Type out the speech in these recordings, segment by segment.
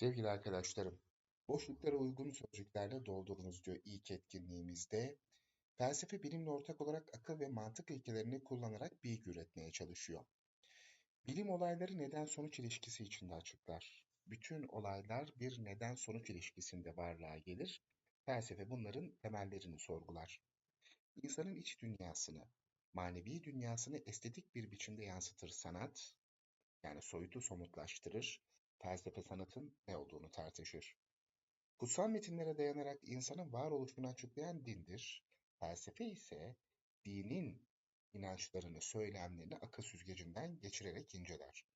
Sevgili arkadaşlarım, boşluklara uygun sözcüklerle doldurunuz diyor ilk etkinliğimizde. Felsefe bilimle ortak olarak akıl ve mantık ilkelerini kullanarak bilgi üretmeye çalışıyor. Bilim olayları neden-sonuç ilişkisi içinde açıklar. Bütün olaylar bir neden-sonuç ilişkisinde varlığa gelir. Felsefe bunların temellerini sorgular. İnsanın iç dünyasını, manevi dünyasını estetik bir biçimde yansıtır sanat, yani soyutu somutlaştırır, felsefe sanatın ne olduğunu tartışır. Kutsal metinlere dayanarak insanın varoluşunu açıklayan dindir. Felsefe ise dinin inançlarını, söylemlerini akıl süzgecinden geçirerek inceler.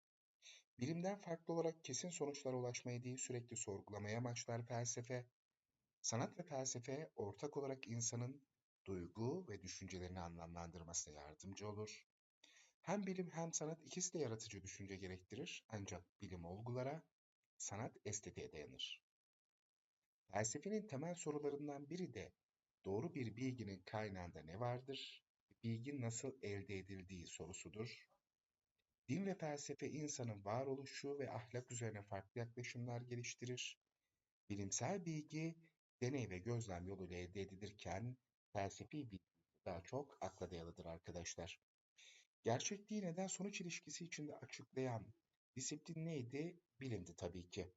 Bilimden farklı olarak kesin sonuçlara ulaşmayı değil sürekli sorgulamaya amaçlar felsefe. Sanat ve felsefe ortak olarak insanın duygu ve düşüncelerini anlamlandırmasına yardımcı olur. Hem bilim hem sanat ikisi de yaratıcı düşünce gerektirir ancak bilim olgulara, sanat estetiğe dayanır. Felsefenin temel sorularından biri de doğru bir bilginin kaynağında ne vardır, bilgi nasıl elde edildiği sorusudur. Din ve felsefe insanın varoluşu ve ahlak üzerine farklı yaklaşımlar geliştirir. Bilimsel bilgi deney ve gözlem yoluyla elde edilirken felsefi bilgi daha çok akla dayalıdır arkadaşlar. Gerçekliği neden-sonuç ilişkisi içinde açıklayan disiplin neydi? Bilimdi tabii ki.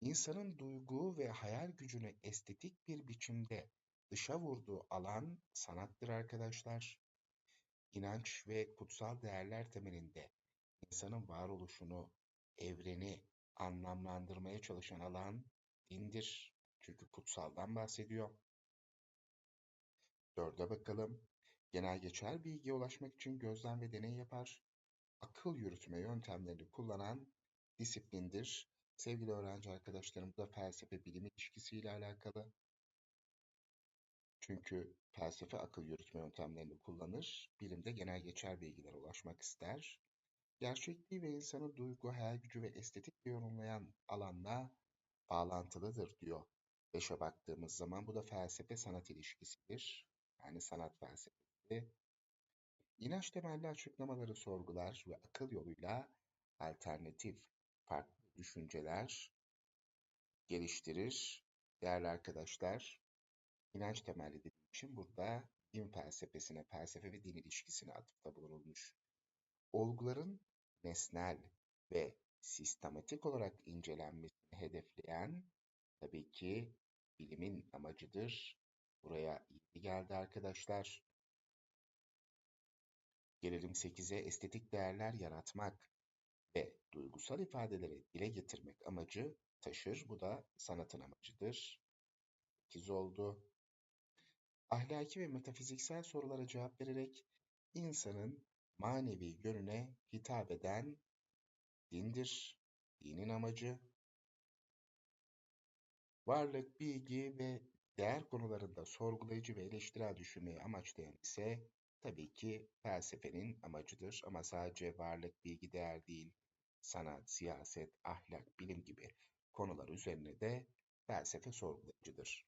İnsanın duygu ve hayal gücünü estetik bir biçimde dışa vurduğu alan sanattır arkadaşlar. İnanç ve kutsal değerler temelinde insanın varoluşunu, evreni anlamlandırmaya çalışan alan dindir. Çünkü kutsaldan bahsediyor. Dörde bakalım. Genel geçer bilgiye ulaşmak için gözlem ve deney yapar. Akıl yürütme yöntemlerini kullanan disiplindir. Sevgili öğrenci arkadaşlarım bu da felsefe bilim ilişkisiyle alakalı. Çünkü felsefe akıl yürütme yöntemlerini kullanır, bilimde genel geçer bilgilere ulaşmak ister. Gerçekliği ve insanın duygu, hayal gücü ve estetikle yorumlayan alanla bağlantılıdır diyor. Beşe baktığımız zaman bu da felsefe sanat ilişkisidir. Yani sanat felsefesi. İnanç temelli açıklamaları sorgular ve akıl yoluyla alternatif, farklı düşünceler geliştirir. Değerli arkadaşlar, inanç temelli dediğim için burada din felsefesine, felsefe ve din ilişkisine atıfta bulunulmuş. Olguların nesnel ve sistematik olarak incelenmesini hedefleyen tabii ki bilimin amacıdır. Buraya iyi geldi arkadaşlar. Gelelim 8'e estetik değerler yaratmak ve duygusal ifadeleri dile getirmek amacı taşır. Bu da sanatın amacıdır. 8 oldu. Ahlaki ve metafiziksel sorulara cevap vererek insanın manevi yönüne hitap eden dindir. Dinin amacı varlık, bilgi ve değer konularında sorgulayıcı ve eleştirel düşünmeyi amaçlayan ise tabii ki felsefenin amacıdır. Ama sadece varlık, bilgi, değer değil, sanat, siyaset, ahlak, bilim gibi konular üzerine de felsefe sorgulayıcıdır.